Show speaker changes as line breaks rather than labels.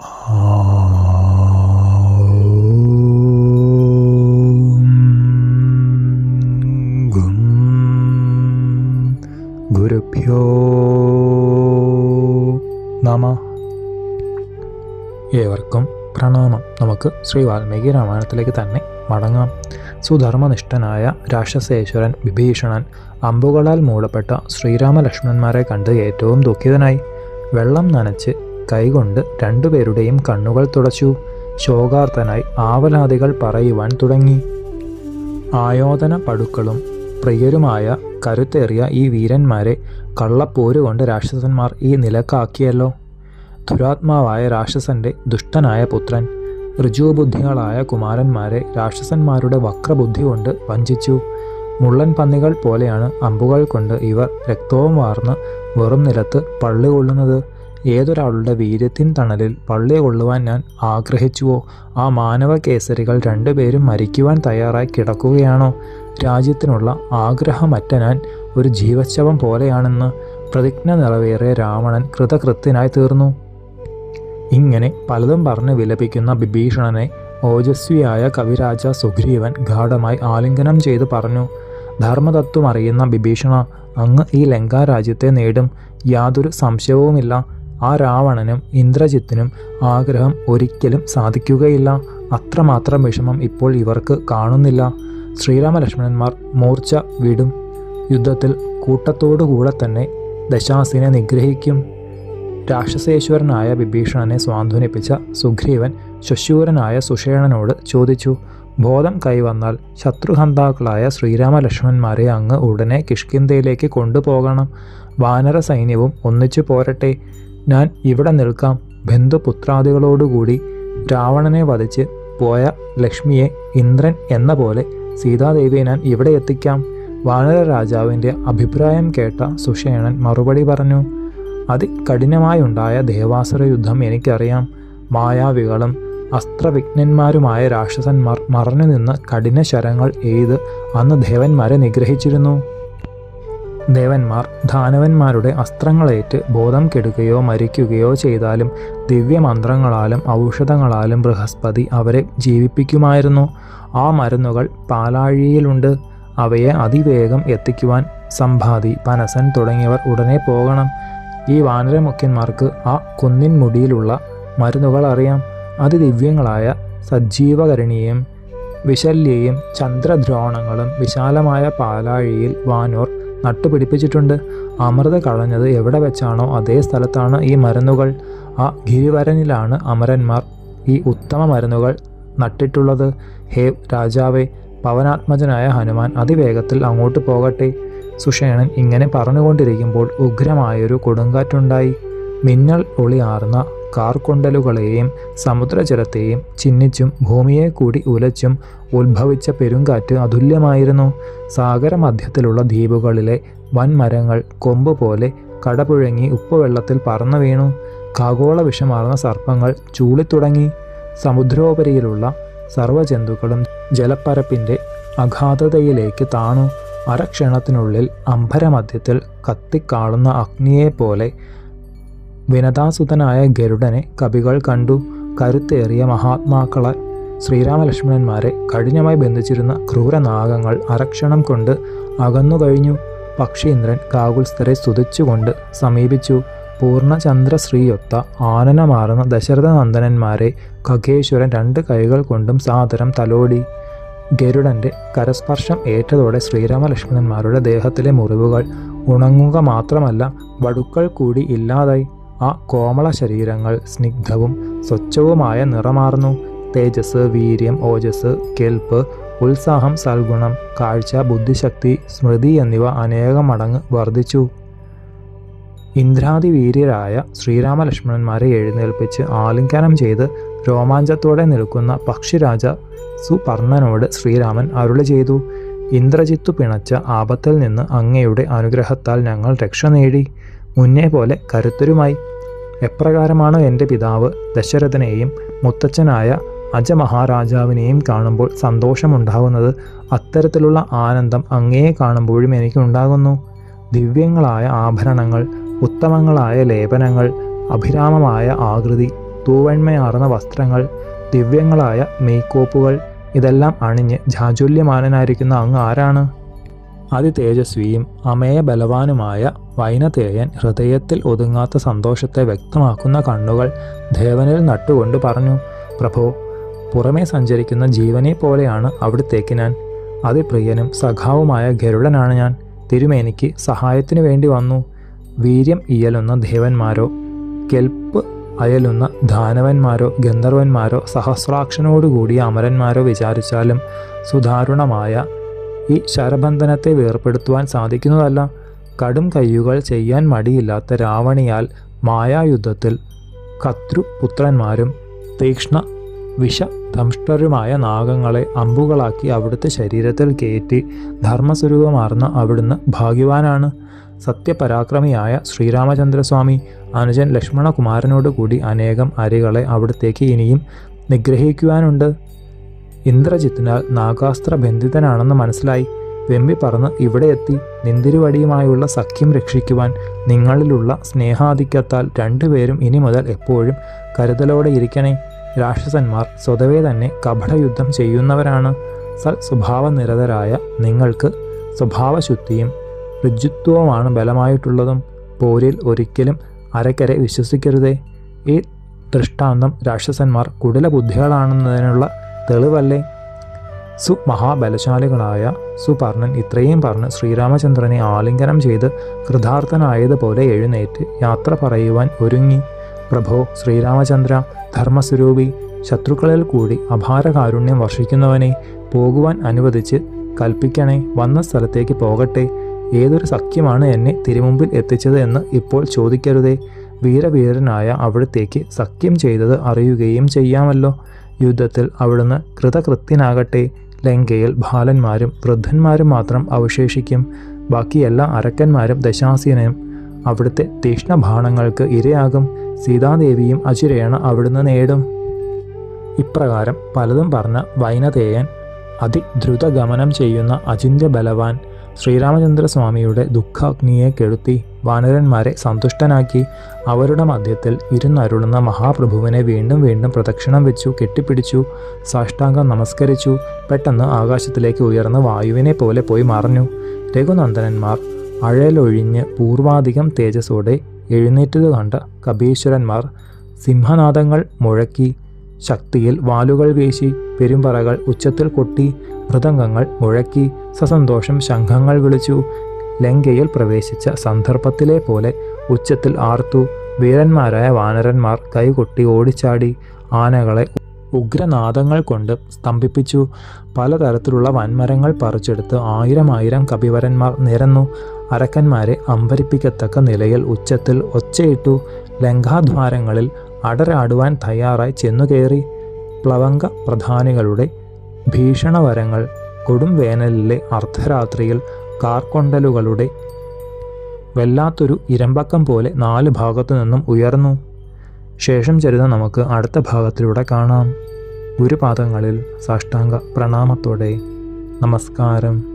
ഗും ഏവർക്കും പ്രണാമം. നമുക്ക് ശ്രീ വാൽമീകി രാമായണത്തിലേക്ക് തന്നെ മടങ്ങാം. സുധർമ്മനിഷ്ഠനായ രാക്ഷസേശ്വരൻ വിഭീഷണൻ അമ്പുകളാൽ മൂടപ്പെട്ട ശ്രീരാമലക്ഷ്മണന്മാരെ കണ്ട് ഏറ്റവും ദുഃഖിതനായി. വെള്ളം നനച്ച് കൈകൊണ്ട് രണ്ടുപേരുടെയും കണ്ണുകൾ തുടച്ചു. ശോകാർത്തനായി ആവലാദികൾ പറയുവാൻ തുടങ്ങി. ആയോധന പടുക്കളും പ്രിയരുമായ കരുത്തേറിയ ഈ വീരന്മാരെ കള്ളപ്പോരുകൊണ്ട് രാക്ഷസന്മാർ ഈ നിലക്കാക്കിയല്ലോ. ദുരാത്മാവായ രാക്ഷസന്റെ ദുഷ്ടനായ പുത്രൻ ഋജുബുദ്ധികളായ കുമാരന്മാരെ രാക്ഷസന്മാരുടെ വക്രബുദ്ധി കൊണ്ട് വഞ്ചിച്ചു. മുള്ളൻ പന്നികൾ പോലെയാണ് അമ്പുകൾ കൊണ്ട് ഇവർ രക്തവും വാർന്ന് വെറും നിലത്ത് പള്ളി കൊള്ളുന്നത്. ഏതൊരാളുടെ വീര്യത്തിൻ തണലിൽ പള്ളി കൊള്ളുവാൻ ഞാൻ ആഗ്രഹിച്ചുവോ? ആ മാനവ കേസരികൾ രണ്ടുപേരും മരിക്കുവാൻ തയ്യാറായി കിടക്കുകയാണോ? രാജ്യത്തിനുള്ള ആഗ്രഹമറ്റ ഞാൻ ഒരു ജീവശവം പോലെയാണെന്ന് പ്രതിജ്ഞ നിറവേറിയ രാവണൻ കൃതകൃത്യനായി തീർന്നു. ഇങ്ങനെ പലതും പറഞ്ഞ് വിലപിക്കുന്ന വിഭീഷണനെ ഓജസ്വിയായ കവിരാജ സുഗ്രീവൻ ഗാഠമായി ആലിംഗനം ചെയ്തു പറഞ്ഞു. ധർമ്മതത്വം അറിയുന്ന വിഭീഷണ അങ്ങ് ഈ ലങ്കാരാജ്യത്തെ നേടും. യാതൊരു സംശയവുമില്ല. ആ രാവണനും ഇന്ദ്രജിത്തിനും ആഗ്രഹം ഒരിക്കലും സാധിക്കുകയില്ല. അത്രമാത്രം വിഷമം ഇപ്പോൾ ഇവർക്ക് കാണുന്നില്ല. ശ്രീരാമലക്ഷ്മണന്മാർ മൂർച്ച വിടും. യുദ്ധത്തിൽ കൂട്ടത്തോടുകൂടെ തന്നെ ദശാസിനെ നിഗ്രഹിക്കും. രാക്ഷസേശ്വരനായ വിഭീഷണനെ സ്വാന്തനിപ്പിച്ച സുഗ്രീവൻ ശശൂരനായ സുഷേണനോട് ചോദിച്ചു ബോധം കൈവന്നാൽ ശത്രുഹന്താക്കളായ ശ്രീരാമലക്ഷ്മണന്മാരെ അങ്ങ് ഉടനെ കിഷ്കിന്തയിലേക്ക് കൊണ്ടുപോകണം. വാനര സൈന്യവും ഒന്നിച്ചു പോരട്ടെ. ഞാൻ ഇവിടെ നിൽക്കാം. ബന്ധുപുത്രാദികളോടുകൂടി രാവണനെ വധിച്ച് പോയ ലക്ഷ്മിയെ ഇന്ദ്രൻ എന്ന പോലെ സീതാദേവിയെ ഞാൻ ഇവിടെ എത്തിക്കാം. വാനര രാജാവിന്റെ അഭിപ്രായം കേട്ട സുഷേണൻ മറുപടി പറഞ്ഞു അതികഠിനമായുണ്ടായ ദേവാസുര യുദ്ധം എനിക്കറിയാം. മായാവികളും അസ്ത്രവിഘ്നന്മാരുമായ രാക്ഷസന്മാർ മറഞ്ഞു നിന്ന് കഠിന ശരങ്ങൾ എയ്ത് അന്ന് ദേവന്മാരെ നിഗ്രഹിച്ചിരുന്നു. ദേവന്മാർ ദാനവന്മാരുടെ അസ്ത്രങ്ങളേറ്റ് ബോധം കെടുകയോ മരിക്കുകയോ ചെയ്താലും ദിവ്യമന്ത്രങ്ങളാലും ഔഷധങ്ങളാലും ബൃഹസ്പതി അവരെ ജീവിപ്പിക്കുമായിരുന്നു. ആ മരുന്നുകൾ പാലാഴിയിലുണ്ട്. അവയെ അതിവേഗം എത്തിക്കുവാൻ സമ്പാതി പനസൻ തുടങ്ങിയവർ ഉടനെ പോകണം. ഈ വാനരമുഖ്യന്മാർക്ക് ആ കുന്നിൻ മുടിയിലുള്ള മരുന്നുകൾ അറിയാം. അതിദിവ്യങ്ങളായ സജ്ജീവകരണിയും വിശല്യയും ചന്ദ്രദ്രോണങ്ങളും വിശാലമായ പാലാഴിയിൽ വാനോർ നട്ടുപിടിപ്പിച്ചിട്ടുണ്ട്. അമൃത കളഞ്ഞത് എവിടെ വെച്ചാണോ അതേ സ്ഥലത്താണ് ഈ മരുന്നുകൾ. ആ ഗിരിവരനിലാണ് അമരന്മാർ ഈ ഉത്തമ മരുന്നുകൾ നട്ടിട്ടുള്ളത്. ഹേ രാജാവേ പവനാത്മജനായ ഹനുമാൻ അതിവേഗത്തിൽ അങ്ങോട്ട് പോകട്ടെ. സുഷേണൻ ഇങ്ങനെ പറഞ്ഞുകൊണ്ടിരിക്കുമ്പോൾ ഉഗ്രമായൊരു കൊടുങ്കാറ്റുണ്ടായി. മിന്നൽ ഒളിയാർന്ന കാർക്കൊണ്ടലുകളെയും സമുദ്രജലത്തെയും ചിഹ്നിച്ചും ഭൂമിയെ കൂടി ഉലച്ചും ഉത്ഭവിച്ച പെരുങ്കാറ്റ് അതുല്യമായിരുന്നു. സാഗരമധ്യത്തിലുള്ള ദ്വീപുകളിലെ വൻമരങ്ങൾ കൊമ്പ് പോലെ കടപുഴങ്ങി ഉപ്പുവെള്ളത്തിൽ പറന്നു വീണു. ഖഗോള വിഷമാർന്ന സർപ്പങ്ങൾ ചൂളിത്തുടങ്ങി. സമുദ്രോപരിയിലുള്ള സർവജന്തുക്കളും ജലപ്പരപ്പിന്റെ അഗാധതയിലേക്ക് താണു. അരക്ഷണത്തിനുള്ളിൽ അംബരമധ്യത്തിൽ കത്തിക്കാളുന്ന അഗ്നിയെപ്പോലെ വിനതാസുതനായ ഗരുഡനെ കവികൾ കണ്ടു കരുത്തേറിയ മഹാത്മാക്കളെ ശ്രീരാമലക്ഷ്മണന്മാരെ കഠിനമായി ബന്ധിച്ചിരുന്ന ക്രൂരനാഗങ്ങൾ അരക്ഷണം കൊണ്ട് അകന്നു കഴിഞ്ഞു പക്ഷീന്ദ്രൻ കാകുൽസ്ഥരെ സ്തുതിച്ചുകൊണ്ട് സമീപിച്ചു. പൂർണചന്ദ്രശ്രീയൊത്ത ആനനമാർന്ന ദശരഥനന്ദനന്മാരെ ഖഗേശ്വരൻ രണ്ട് കൈകൾ കൊണ്ടും സാദരം തലോടി. ഗരുഡന്റെ കരസ്പർശം ഏറ്റതോടെ ശ്രീരാമലക്ഷ്മണന്മാരുടെ ദേഹത്തിലെ മുറിവുകൾ ഉണങ്ങുക മാത്രമല്ല വടുക്കൾ കൂടി ഇല്ലാതായി. ആ കോമള ശരീരങ്ങൾ സ്നിഗ്ധവും സ്വച്ഛവുമായ നിറമാർന്നു. തേജസ് വീര്യം ഓജസ് കെൽപ്പ് ഉത്സാഹം സൽഗുണം കാഴ്ച ബുദ്ധിശക്തി സ്മൃതി എന്നിവ അനേകം മടങ്ങ് വർദ്ധിച്ചു. ഇന്ദ്രാതിവീര്യരായ ശ്രീരാമലക്ഷ്മണന്മാരെ എഴുന്നേൽപ്പിച്ച് ആലിംഗനം ചെയ്ത് രോമാഞ്ചത്തോടെ നിൽക്കുന്ന പക്ഷിരാജ സുപർണനോട് ശ്രീരാമൻ അരുളി ചെയ്തു. ഇന്ദ്രജിത്തു പിണച്ച ആപത്തിൽ നിന്ന് അങ്ങയുടെ അനുഗ്രഹത്താൽ ഞങ്ങൾ രക്ഷ നേടി. മുന്നേ പോലെ കരുത്തരുമായി. എപ്രകാരമാണോ എന്റെ പിതാവ് ദശരഥനെയും മുത്തച്ഛനായ അജമഹാരാജാവിനെയും കാണുമ്പോൾ സന്തോഷമുണ്ടാകുന്നത് അത്തരത്തിലുള്ള ആനന്ദം അങ്ങയെ കാണുമ്പോഴും എനിക്കുണ്ടാകുന്നു. ദിവ്യങ്ങളായ ആഭരണങ്ങൾ ഉത്തമങ്ങളായ ലേപനങ്ങൾ അഭിരാമമായ ആകൃതി തൂവന്മയാർന്ന വസ്ത്രങ്ങൾ ദിവ്യങ്ങളായ മേക്കോപ്പുകൾ ഇതെല്ലാം അണിഞ്ഞ് ജാജുല്യമാനനായിരിക്കുന്ന അങ്ങ് ആരാണ്? അതിതേജസ്വിയും അമേയ ബലവാനുമായ വൈനതേയൻ ഹൃദയത്തിൽ ഒതുങ്ങാത്ത സന്തോഷത്തെ വ്യക്തമാക്കുന്ന കണ്ണുകൾ ദേവനിൽ നട്ടുകൊണ്ട് പറഞ്ഞു പ്രഭോ പുറമേ സഞ്ചരിക്കുന്ന ജീവനെ പോലെയാണ് അവിടുത്തേക്ക് ഞാൻ. അതിപ്രിയനും സഖാവുമായ ഗരുഡനാണ് ഞാൻ. തിരുമേനിക്ക് സഹായത്തിനു വേണ്ടി വന്നു. വീര്യം ഇയലുന്ന ദേവന്മാരോ കെൽപ്പ് അയലുന്ന ദാനവന്മാരോ ഗന്ധർവന്മാരോ സഹസ്രാക്ഷനോടുകൂടിയ അമരന്മാരോ വിചാരിച്ചാലും സുധാരുണമായ ഈ ശരബന്ധനത്തെ വേർപ്പെടുത്തുവാൻ സാധിക്കുന്നതല്ല. കടും കയ്യുകൾ ചെയ്യാൻ മടിയില്ലാത്ത രാവണിയാൽ മായായുദ്ധത്തിൽ കത്രുപുത്രന്മാരും തീക്ഷ്ണ വിഷധംഷ്ടരുമായ നാഗങ്ങളെ അമ്പുകളാക്കി അവിടുത്തെ ശരീരത്തിൽ കയറ്റി ധർമ്മസ്വരൂപമാർന്ന അവിടുന്ന് ഭാഗ്യവാനാണ്. സത്യപരാക്രമിയായ ശ്രീരാമചന്ദ്രസ്വാമി അനുജൻ ലക്ഷ്മണകുമാരനോട് കൂടി അനേകം അരികളെ അവിടത്തേക്ക് ഇനിയും നിഗ്രഹിക്കുവാനുണ്ട്. ഇന്ദ്രജിത്തിനാൽ നാഗാസ്ത്ര ബന്ധിതനാണെന്ന് മനസ്സിലായി. വെമ്പി പറന്ന് ഇവിടെ എത്തി നിന്തിരുവടിയുമായുള്ള സഖ്യം രക്ഷിക്കുവാൻ നിങ്ങളിലുള്ള സ്നേഹാധിക്യത്താൽ രണ്ടുപേരും ഇനി മുതൽ എപ്പോഴും കരുതലോടെ ഇരിക്കണേ. രാക്ഷസന്മാർ സ്വതവേ തന്നെ കപടയുദ്ധം ചെയ്യുന്നവരാണ്. സൽ സ്വഭാവനിരതരായ നിങ്ങൾക്ക് സ്വഭാവശുദ്ധിയും ഋജുത്വവുമാണ് ബലമായിട്ടുള്ളതും. പോരിൽ ഒരിക്കലും അരക്കരെ വിശ്വസിക്കരുതേ. ഈ ദൃഷ്ടാന്തം രാക്ഷസന്മാർ കുടില ബുദ്ധികളാണെന്നതിനുള്ള തെളിവല്ലേ? സുമഹാബലശാലികളായ സുപർണൻ ഇത്രയും പറഞ്ഞ് ശ്രീരാമചന്ദ്രനെ ആലിംഗനം ചെയ്ത് കൃതാർത്ഥനായതുപോലെ എഴുന്നേറ്റ് യാത്ര പറയുവാൻ ഒരുങ്ങി. പ്രഭോ ശ്രീരാമചന്ദ്ര ധർമ്മസ്വരൂപി ശത്രുക്കളിൽ കൂടി അപാരകാരുണ്യം വർഷിക്കുന്നവനെ പോകുവാൻ അനുവദിച്ച് കൽപ്പിക്കണേ വന്ന സ്ഥലത്തേക്ക് പോകട്ടെ. ഏതൊരു സഖ്യമാണ് എന്നെ തിരുമുമ്പിൽ എത്തിച്ചത് എന്ന് ഇപ്പോൾ ചോദിക്കരുതേ. വീരവീരനായ അവിടത്തേക്ക് സഖ്യം ചെയ്തത് അറിയുകയും ചെയ്യാമല്ലോ. യുദ്ധത്തിൽ അവിടുന്ന് കൃതകൃത്യനാകട്ടെ. ലങ്കയിൽ ബാലന്മാരും വൃദ്ധന്മാരും മാത്രം അവശേഷിക്കും. ബാക്കി എല്ലാ അരക്കന്മാരും ദശാസീനയും. അവിടുത്തെ തീക്ഷ്ണബാണങ്ങൾക്ക് ഇരയാകും. സീതാദേവിയും അചിരേണ അവിടുന്ന് നേടും. ഇപ്രകാരം പലതും പറഞ്ഞ വൈനതേയൻ അതിദ്രുതഗമനം ചെയ്യുന്ന അചിന്യ ബലവാൻ ശ്രീരാമചന്ദ്രസ്വാമിയുടെ ദുഃഖാഗ്നിയെ കെടുത്തി. വാനരന്മാരെ സന്തുഷ്ടനാക്കി അവരുടെ മധ്യത്തിൽ ഇരുന്നരുളുന്ന മഹാപ്രഭുവിനെ വീണ്ടും വീണ്ടും പ്രദക്ഷിണം വെച്ചു കെട്ടിപ്പിടിച്ചു സാഷ്ടാംഗം നമസ്കരിച്ചു പെട്ടെന്ന് ആകാശത്തിലേക്ക് ഉയർന്ന് വായുവിനെ പോലെ പോയി മറഞ്ഞു. രഘുനന്ദനന്മാർ അഴലൊഴിഞ്ഞ് പൂർവാധികം തേജസ്സോടെ എഴുന്നേറ്റത് കണ്ട കപീശ്വരന്മാർ സിംഹനാദങ്ങൾ മുഴക്കി ശക്തിയിൽ വാലുകൾ വീശി പെരുമ്പറകൾ ഉച്ചത്തിൽ കൊട്ടി മൃദംഗങ്ങൾ മുഴക്കി സസന്തോഷം ശംഖങ്ങൾ വിളിച്ചു ലങ്കയിൽ പ്രവേശിച്ച സന്ദർഭത്തിലെ പോലെ ഉച്ചത്തിൽ ആർത്തു വീരന്മാരായ വാനരന്മാർ കൈകൊട്ടി ഓടിച്ചാടി. ആനകളെ ഉഗ്രനാദങ്ങൾ കൊണ്ട് സ്തംഭിപ്പിച്ചു. പലതരത്തിലുള്ള വൻമരങ്ങൾ പറിച്ചെടുത്ത് ആയിരം ആയിരം കപിവരന്മാർ നിരന്നു. അരക്കന്മാരെ അമ്പരിപ്പിക്കത്തക്ക നിലയിൽ ഉച്ചത്തിൽ ഒച്ചയിട്ടു ലങ്കാദ്വാരങ്ങളിൽ അടരാടുവാൻ തയ്യാറായി ചെന്നുകയറി പ്ലവങ്ക പ്രധാനികളുടെ ഭീഷണവരങ്ങൾ കൊടും വേനലിലെ അർദ്ധരാത്രിയിൽ കാർക്കൊണ്ടലുകളുടെ വല്ലാത്തൊരു ഇരമ്പക്കം പോലെ നാല് ഭാഗത്തു നിന്നും ഉയർന്നു. ശേഷം ചരിത നമുക്ക് അടുത്ത ഭാഗത്തിലൂടെ കാണാം. ഗുരുപാദങ്ങളിൽ സാഷ്ടാംഗ പ്രണാമത്തോടെ നമസ്കാരം.